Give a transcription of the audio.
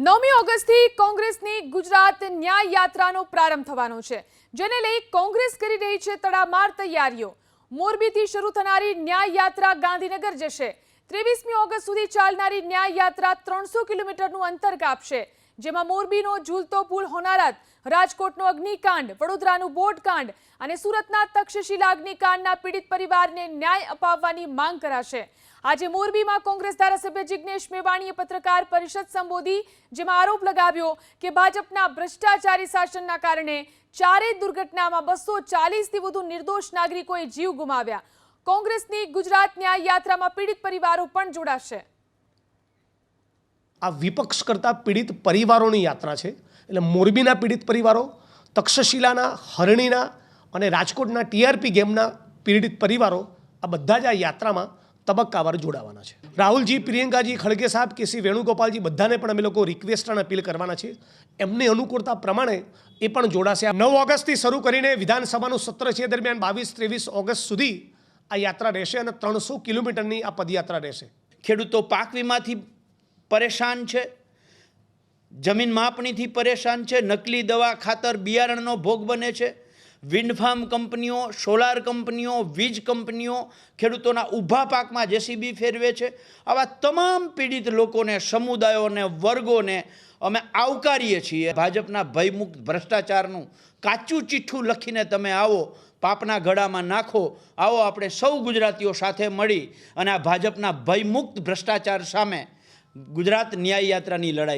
નવમી ઓગસ્ટથી કોંગ્રેસની ગુજરાત ન્યાય યાત્રાનો પ્રારંભ થવાનો છે. જેને લઈ કોંગ્રેસ કરી રહી છે તડામાર તૈયારીઓ. મોરબીથી શરૂ થનારી ન્યાય યાત્રા ગાંધીનગર જશે. ત્રેવીસમી ઓગસ્ટ સુધી ચાલનારી ન્યાય યાત્રા ત્રણસો કિલોમીટરનું અંતર કાપશે. જેમાં મોરબીનો ઝૂલતો પુલ હોનારત, રાજકોટનો અગ્નિકાંડ, વડોદરાનું બોટકાંડ અને સુરતના તક્ષશિલા અગ્નિકાંડના પીડિત પરિવારને ન્યાય અપાવવાની માંગ કરાશે. આજે મોરબીમાં કોંગ્રેસ ધારાસભ્ય જિગ્નેશ મેવાણીએ પત્રકાર પરિષદ સંબોધી, જેમાં આરોપ લગાવ્યો કે ભાજપના ભ્રષ્ટાચારી શાસનના કારણે ચારેય દુર્ઘટનામાં બસો ચાલીસથી વધુ નિર્દોષ નાગરિકોએ જીવ ગુમાવ્યા. કોંગ્રેસની ગુજરાત ન્યાય યાત્રામાં પીડિત પરિવારો પણ જોડાશે. આ વિપક્ષ કરતાં પીડિત પરિવારોની યાત્રા છે. એટલે મોરબીના પીડિત પરિવારો, તક્ષશિલાના, હરણીના અને રાજકોટના ટીઆરપી ગેમના પીડિત પરિવારો આ બધા જ આ યાત્રામાં તબક્કાવાર જોડાવાના છે. રાહુલજી, પ્રિયંકાજી, ખડગે સાહેબ કેસી વેણુગોપાલજી બધાને પણ અમે લોકો રિક્વેસ્ટ અને અપીલ કરવાના છે. એમની અનુકૂળતા પ્રમાણે એ પણ જોડાશે. નવ ઓગસ્ટથી શરૂ કરીને વિધાનસભાનું સત્ર છે. દરમિયાન બાવીસ, ત્રેવીસ ઓગસ્ટ સુધી આ યાત્રા રહેશે અને ત્રણસો કિલોમીટરની આ પદયાત્રા રહેશે. ખેડૂતો પાક વીમાથી પરેશાન છે? જમીન માપણીથી પરેશાન છે? નકલી દવા ખાતર બિયારણનો ભોગ બને છે? વિન્ડફાર્મ કંપનીઓ, સોલાર કંપનીઓ, વીજ કંપનીઓ ખેડૂતોના ઊભા પાકમાં જેસીબી ફેરવે છે? આવા તમામ પીડિત લોકોને, સમુદાયોને, વર્ગોને અમે આવકારીએ છીએ. ભાજપના ભયમુક્ત ભ્રષ્ટાચારનું કાચું ચિઠ્ઠું લખીને તમે આવો, પાપના ગળામાં નાખો, આવો આપણે સૌ ગુજરાતીઓ સાથે મળી અને આ ભાજપના ભયમુક્ત ભ્રષ્ટાચાર સામે ગુજરાત ન્યાય યાત્રાની લડાઈ